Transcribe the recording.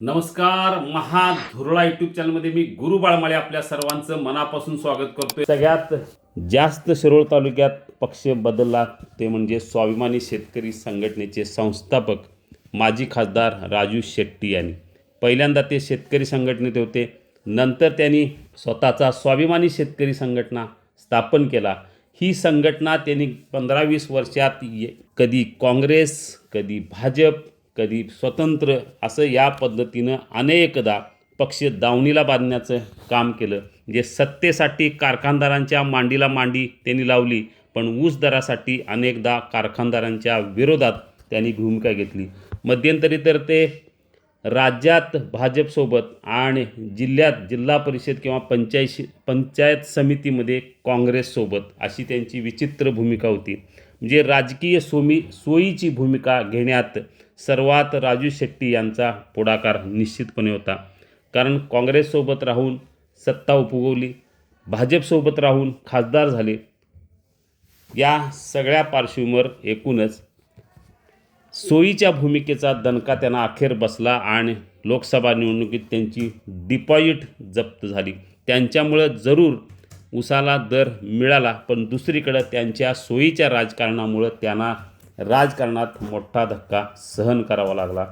नमस्कार महाधुरळा युट्यूब चॅनलमध्ये मी गुरु बाळमाळे आपल्या सर्वांचं मनापासून स्वागत करतोय. सगळ्यात जास्त शिरोळ तालुक्यात पक्ष बदलला ते म्हणजे स्वाभिमानी शेतकरी संघटनेचे संस्थापक माजी खासदार राजू शेट्टी यांनी. पहिल्यांदा ते शेतकरी संघटनेत होते नंतर त्यांनी स्वतःचा स्वाभिमानी शेतकरी संघटना स्थापन केला. ही संघटना त्यांनी पंधरा वीस वर्षात ये- कधी काँग्रेस कधी भाजप कधी स्वतंत्र असं या पद्धतीनं अनेकदा पक्ष दावणीला बांधण्याचं काम केलं. जे सत्तेसाठी कारखानदारांच्या मांडीला मांडी त्यांनी लावली पण ऊस दरासाठी अनेकदा कारखानदारांच्या विरोधात त्यांनी भूमिका घेतली. मध्यंतरी तर ते राज्यात भाजपसोबत आणि जिल्ह्यात जिल्हा परिषद किंवा पंचायशी पंचायत समितीमध्ये काँग्रेससोबत अशी त्यांची विचित्र भूमिका होती. म्हणजे राजकीय सोमी सोयीची भूमिका घेण्यात सर्वात राजू शेट्टी यांचा पुढाकार निश्चितपणे होता. कारण काँग्रेससोबत राहून सत्ता उपभोगली भाजपसोबत राहून खासदार झाले या सगळ्या पार्श्वभूमीवर एकूणच सोयीच्या भूमिकेचा दणका त्यांना अखेर बसला आणि लोकसभा निवडणुकीत त्यांची डिपॉझिट जप्त झाली. त्यांच्यामुळं जरूर उसाला दर मिळाला पण दुसरीकडं त्यांच्या सोयीच्या राजकारणामुळं त्यांना राजकारणात मोठा धक्का सहन करावा लागला.